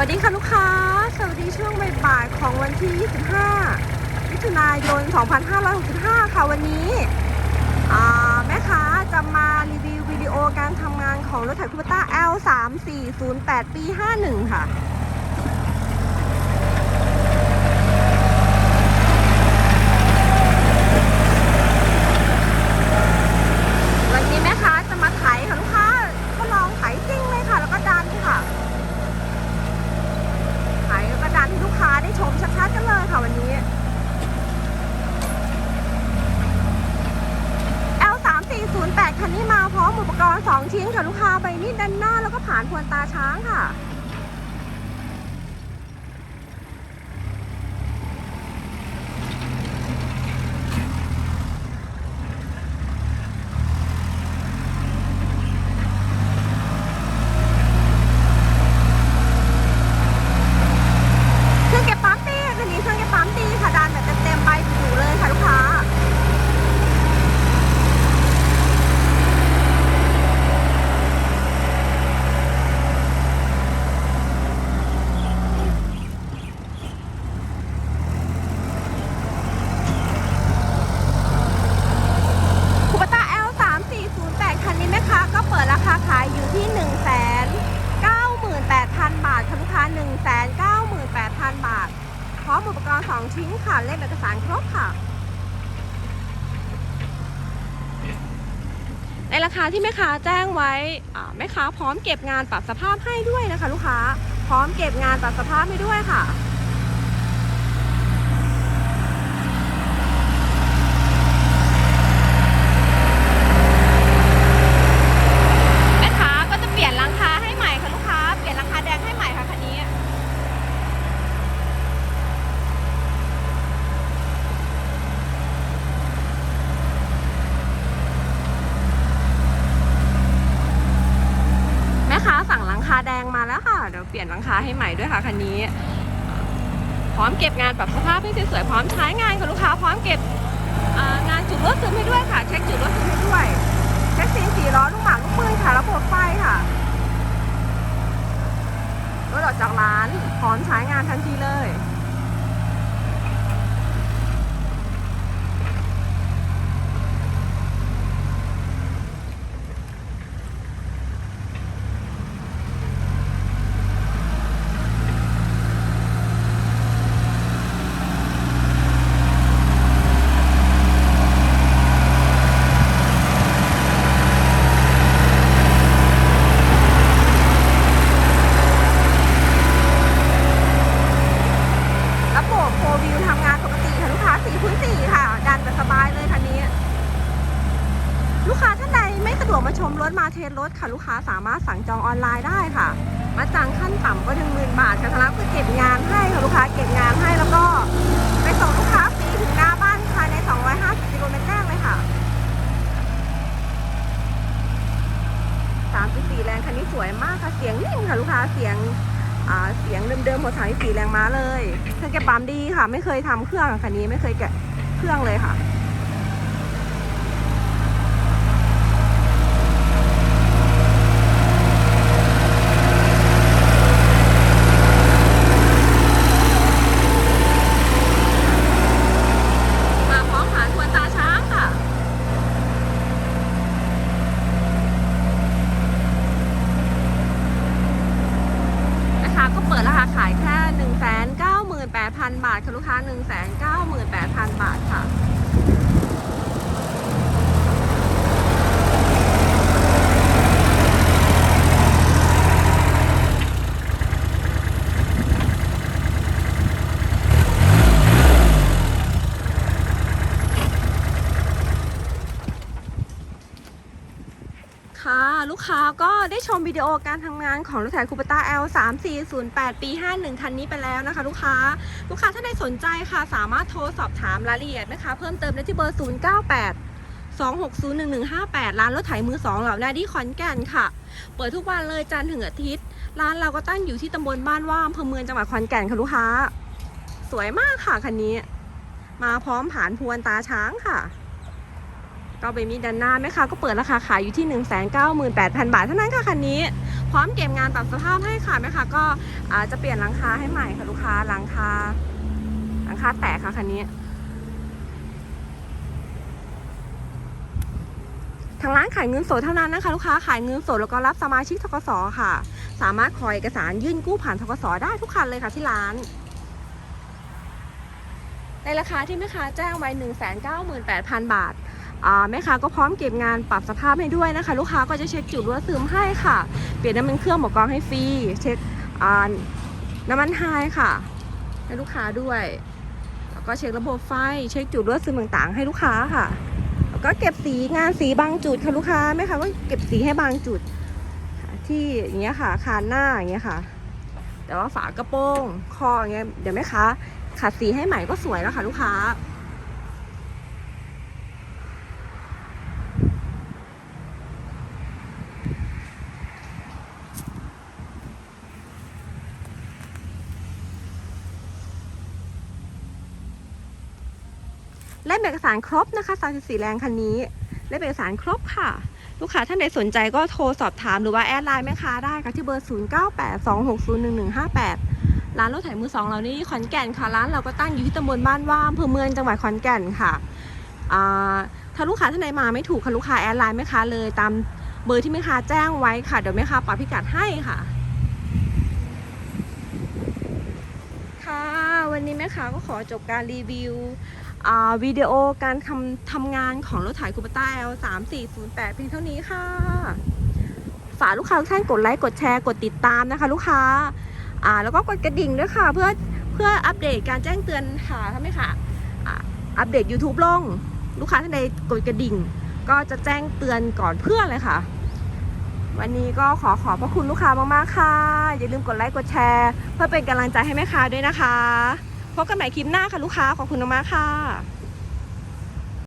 วัสดีค่ะลูกค้า สวัสดีช่วงบ่ายๆของวันที่ 25 มิถุนายน 2565 ค่ะวันนี้ แม่ค้าจะมารีวิววิดีโอการทำงานของรถไถคูเปต้า L3408 ปี 51 ค่ะ วันนี้แม่ค้าจะมาไถค่ะลูกค้าทดลองไถจริงเลยค่ะ แล้วก็ดันค่ะ ขายกระดานให้ลูกค้าได้ชมชัดๆกันเลยค่ะวันนี้ L 3 4 0 8คันนี้มาพร้อมอุป กรณ์2ชิ้นค่ะลูกค้าใบมีดด้านหน้าแล้วก็ผ่านพวนตาช้างค่ะ เครื่องเก็บปั๊มดีคันนี้เครื่องเก็บปั๊มดีค่ะดันแบบเต็มๆใบอยู่เลยค่ะลูกค้า คูปต้า L 3 4 0 8คันนี้แม่ค้าก็เปิดราคาขายอยู่ที่ 1 9 8 0 0 0 บาทค่ะลูกค้า 1 9 8 0 0 0 บาท พร้อมอุปกรณ์ 2 ชิ้นค่ะเล่มเอกสารครบค่ะ ในราคาที่แม่ค้าแจ้งไว้แม่ค้าพร้อมเก็บงานปรับสภาพให้ด้วยนะคะ ลูกค้า พร้อมเก็บงานปรับสภาพให้ด้วยค่ะ แม่ค้าก็จะเปลี่ยนหลังคาให้ใหม่ค่ะลูกค้า เปลี่ยนหลังคาแดงให้ใหม่ค่ะคันนี้ แม่ค้าสั่งหลัง คาแดงมาแล้วค่ะ เดี๋ยวเปลี่ยนหลังคาให้ใหม่ด้วยค่ะคันนี้ พร้อมเก็บงานปรับสภาพให้สวยๆพร้อมใช้งานกับลูกค้าพร้อมเก็บงานจุดรถซึมให้ด้วยค่ะ เช็คจุดรถซึมให้ด้วยเช็คซีนสีล้อลูกหมากลูกปืนค่ะระบบไฟค่ะรถออกจากร้านพร้อมใช้งานทันทีเลย บโฟวิวทำงานปกติค่ะ ลูกค้าสี่คูณ4ค่ะ ดันแบบสบายเลยคันนี้ ลูกค้าท่านใดไม่สะดวกมาชมรถมาเทสรถค่ะ ลูกค้าสามารถสั่งจองออนไลน์ได้ค่ะ มาจังขั้นต่ำก็หนึ่งหมื่นบาทค่ะทางร้านก็เก็บงานให้ค่ะลูกค้าเก็บงานให้แล้วก็ไปส่งลูกค้าฟรีถึงหน้าบ้านภายใน 250กิโลเมตรแรกเลยค่ะ 3.4 แรงคันนี้สวยมากค่ะ เสียงนิ่มค่ะลูกค้า เสียง อ่า เดิมๆหมดสายสีแรงม้าเลยเครื่องแกะปั๊มดีค่ะ ไม่เคยทำเครื่องคันนี้ไม่เคยแกะเครื่องเลยค่ะ มาพร้อมผ่านทวนตาช้างค่ะ นะคะก็เปิดราคาขายแค่ 1 9 8 0 0 0 บาทค่ะลูกค้า 1 9 8 0 0 0 บาทค่ะ ค่ะ ลูกค้าก็ได้ชมวิดีโอการทำงานของรถไถคูปต้า L 3 4 0 8 ปี 51 คันนี้ไปแล้วนะคะ ลูกค้า ลูกค้าถ้าใดสนใจค่ะ สามารถโทรสอบถามรายละเอียดนะคะ เพิ่มเติมได้ที่เบอร์ 098 2601158 ร้านรถไถมือ2เหล่านาดีขอนแก่นค่ะ เปิดทุกวันเลยจันทร์ถึงอาทิตย์ ร้านเราก็ตั้งอยู่ที่ตำบลบ้านว่าอำเภอเมืองจังหวัดขอนแก่นค่ะลูกค้า สวยมากค่ะคันนี้ มาพร้อมผ่านพวนตาช้างค่ะ ก็ไปมีด้านหน้าไหมคะก็เปิดราคาขายอยู่ที่ 1 9 8 0 0 0 บาทเท่านั้นค่ะคันนี้ พร้อมเก็บงานปรับสภาพให้ค่ะแม่ค้าก็จะเปลี่ยนหลังคาให้ใหม่ค่ะลูกค้าหลังคาหลังคาแตกค่ะคันนี้ทางร้านขายเงินสดเท่านั้นนะคะลูกค้าขายเงินสดแล้วก็รับสมาชิกทกสค่ะ สามารถขอเอกสารยื่นกู้ผ่านทกสได้ทุกคันเลยค่ะที่ร้าน ในราคาที่แม่ค้าแจ้งไว้198,000 บาทอ่า แม่ค้าก็พร้อมเก็บงานปรับสภาพให้ด้วยนะคะ ลูกค้าก็จะเช็คจุดรั่วซึมให้ค่ะ เปลี่ยนน้ำมันเครื่องหมอกรองให้ฟรีเช็คน้ำมันไฮค่ะ ให้ลูกค้าด้วยแล้วก็เช็คระบบไฟเช็คจุดรั่วซึมต่างๆ ให้ลูกค้าค่ะแล้วก็เก็บสีงานสีบางจุดค่ะลูกค้าแม่ค้าก็เก็บสีให้บางจุดที่อย่างเงี้ยค่ะคานหน้าอย่างเงี้ยค่ะ แต่ว่าฝากระโปรงคออย่างเงี้ยเดี๋ยวแม่ค้าขัดสีให้ใหม่ก็สวยแล้วค่ะ ลูกค้า เล่มเอกสารครบนะคะ34แรงคันนี้เล่มเอกสารครบค่ะ ลูกค้าท่านใดสนใจก็โทรสอบถามหรือว่าแอดไลน์แม่ค้าได้ค่ะที่เบอร์ 0982601158 ร้านรถไถมือสองเรานี่ขอนแก่นค่ะร้านเราก็ตั้งอยู่ที่ตำบลบ้านว่ามอำเภอเมืองจังหวัดขอนแก่นค่ะถ้าลูกค้าท่านใดมาไม่ถูกค่ะลูกค้าแอดไลน์แม่ค้าเลยตามเบอร์ที่แม่ค้าแจ้งไว้ค่ะเดี๋ยวแม่ค้าปักพิกัดให้ค่ะค่ะวันนี้แม่ค้าก็ขอจบการรีวิว วิดีโอการทำทำงานของรถไถคูปต้า L 3 4 0 8เพียงเท่านี้ค่ะ ฝากลูกค้าทุกท่านกดไลค์ กดแชร์ กดติดตามนะคะ ลูกค้าอ่าแล้วก็กดกระดิ่งด้วยค่ะ เพื่อเพื่ออัปเดตการแจ้งเตือนค่ะใช่ไหมคะอ่าอัปเดต YouTube ลง ลูกค้าท่านใดกดกระดิ่ง ก็จะแจ้งเตือนก่อนเพื่อนเลยค่ะ วันนี้ก็ขอขอบพระคุณลูกค้ามากๆค่ะ อย่าลืมกดไลค์กดแชร์ เพื่อเป็นกำลังใจให้แม่ค้าด้วยนะคะ พบกันใหม่คลิปหน้าค่ะลูกค้าขอบคุณมากค่ะ